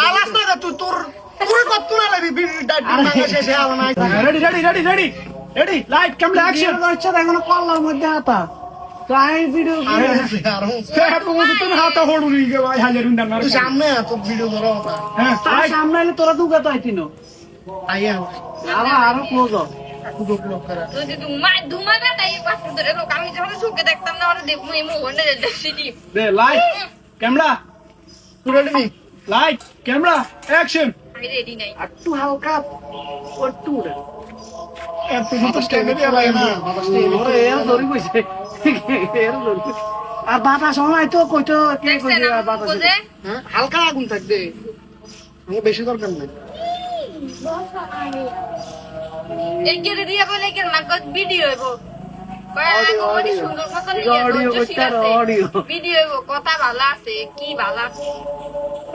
আলাস না তুই তোর তোর কত না লাগবি বিড়ি ডাট ভাঙা শেষে আলো না ready ready ready ready ready light camera action ইচ্ছা দেখো কল্লার মধ্যে হাতা তো আমি ভিডিও আরে আর তুমি হাতে হড়ুনি গে ভাই হাজার উন্ডা মার তুই সামনে আয়, তোর ভিডিও করো। না হ্যাঁ সামনে এলে তোরা দুগা তো আইতিনো আইয়া আরও আরও ক্লোজ হ। দুটো লোক করা। তো যে ধুমা ধুমা কাটাই পাঁচ ধরে লোক আমি যখন চোখে দেখতাম না দেখব ক্যামেরা। তুই রেডি নি লাইট ক্যামেরা অ্যাকশন আমি রেডি নাই। একটু হালকা একটু উড়ে। এত তো স্ট্যান্ডে লাগে না ওরে এর ধরি কইছে এর ধরি আর বাতাস সময় তো কইতো কে কইছে বাতাস হ্যাঁ? হালকা আগুন থাকবে। বেশি দরকার নাই। এই গেরে দিয়া বলে কি না ভিডিও হইব কথা ভালো আছে কি ভালো আছে?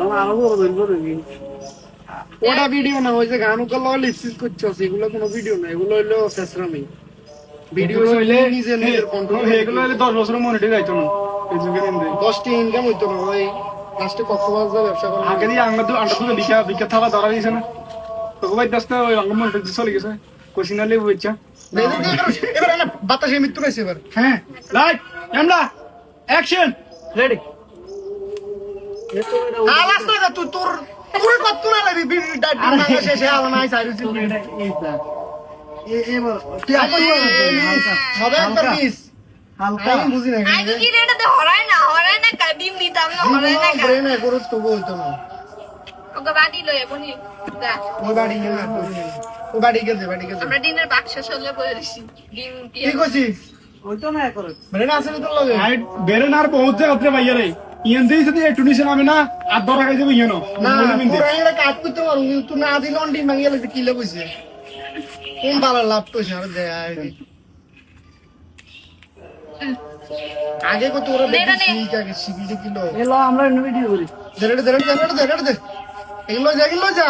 আমার আরও বড় ধরি বড় কি ওটা ভিডিও না ওই যে গান করল লিপসিস করছ এগুলো কোনো ভিডিও না এগুলো হইল শেষরামি। ভিডিও ভিডিও হইলে নিজে নিজের কন্ট্রোল এগুলো হইলে 10 বছর না এই দশটি ইনকাম হইতো না ওই লাস্টে কক্সবাজার ব্যবসা করা আগে দিয়ে আঙ্গা দু আন্ডা দুটো লিখা বিখ্যাত থাকা ধরা দিয়েছে না। তো ভাই দস্তা ওই আঙ্গা মনিটর চলে গেছে। কোশিনালে বুঝছা এবার না বাতাসে মৃত্যু রয়েছে এবার। হ্যাঁ। Light camera action. রেডি। আলাস না তুই তোর তোর কত না লাগবি বিড়ি ডাট ভাঙা শেষে আলো নাই সাইরুস তুই আপনি হবে একবার মিস। হালকা। বুঝি না আগে কি রেটাতে হরায় না? হরায় না কা দিতাম না হরায় না কা? ব্রেনে করো তবু হইতো না। ওকে বাড়ি লয়ে বনি ওই বাড়ি না ওই বাড়ি গেছে বাড়ি গেছে। আমরা ডিমের বাক্স সলে বলে দিছি। ডিম কি কইছিস? ওই তো না করে ব্রেনে আছে তোর লগে? হাইট বেরে নার বহুত জায়গা তে ভাইয়া রে। ইয়ান দেই যদি একটু নিছেন আমি না আর দরা খাই যাবে ইয়ানো না তোরা এটা কাট করতে পারো কিন্তু তুই না দিলে অন্ডি ভাঙিয়ে লাগবে কি লাগছে কোন ভালো লাভ তো আর দেয় আগে কত ওরা নে। দেখি আগে শিখি কিলো এলো আমরা ভিডিও করি। দেড় দেড় দেড় দেড় দেড় দেড় এগুলো যা এগুলো যা।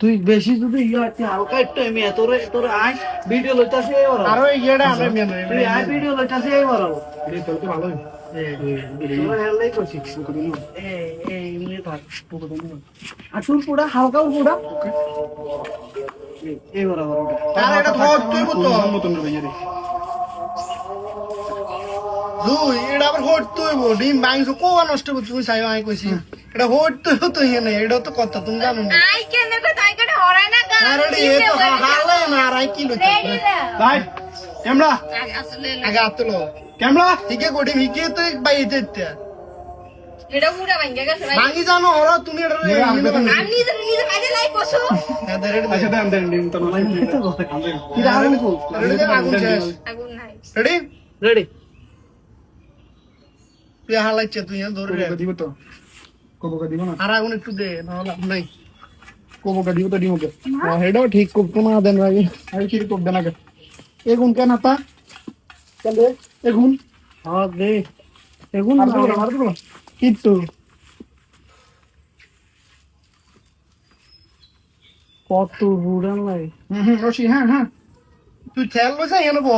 তুই বেশি যদি ইয়ে হালকা একটু এমনি তোর তোর আই ভিডিও লইতাছে এই বড় আরও এই গেড়া আমরা মেন তুই আই ভিডিও লইতাছে এই এই তো ভালো তোর হেললাই করছিস। এই এই এমনি থাক আর তুই পুরা হালকা পুরা। এই বড় বড় আর এটা ধর তুই তো মতন রে দুই এটা হোট তুই ডিম বাইংস কো নষ্ট করছিস তুই সাই আই কইছি এটা হোট তুই তো এনে এটা তো কথা তুমি জানো না। আই কেন কো তাই করে হরায় না কা আরে এ তো হালে না আর আই কি লইতে রেডি না লাইট ক্যামেরা। আগে আতলো। ক্যামেরা। ঠিক আছে গোডি ভিকে তো বাইতে এটা পুরা ভাঙ্গা গেছে ভাই। ভাঙি জানো তুমি এটা আমি নিজে নিজে কাজে লাই কসু আচ্ছা দেন দেন দিন তো কি রাখবেন কো আগুন নাই। রেডি? রেডি। তুই হালাইছে তুই ধরে কবকা দিব তো। কবকা দিব না? আর আগুন একটু দে নাহলে লাভ নাই। কবকা দিব তো দিব কে হেডও ঠিক করতো না দেন ভাই আর কি কব দেনা কে? এগুন কেন তা চলে এগুন? হ্যাঁ দে। এগুন আর তো আর কিন্তু কত বুড়ান লাগে হুম হুম রশি হ্যাঁ হ্যাঁ। তুই খেয়াল বসে এনে বো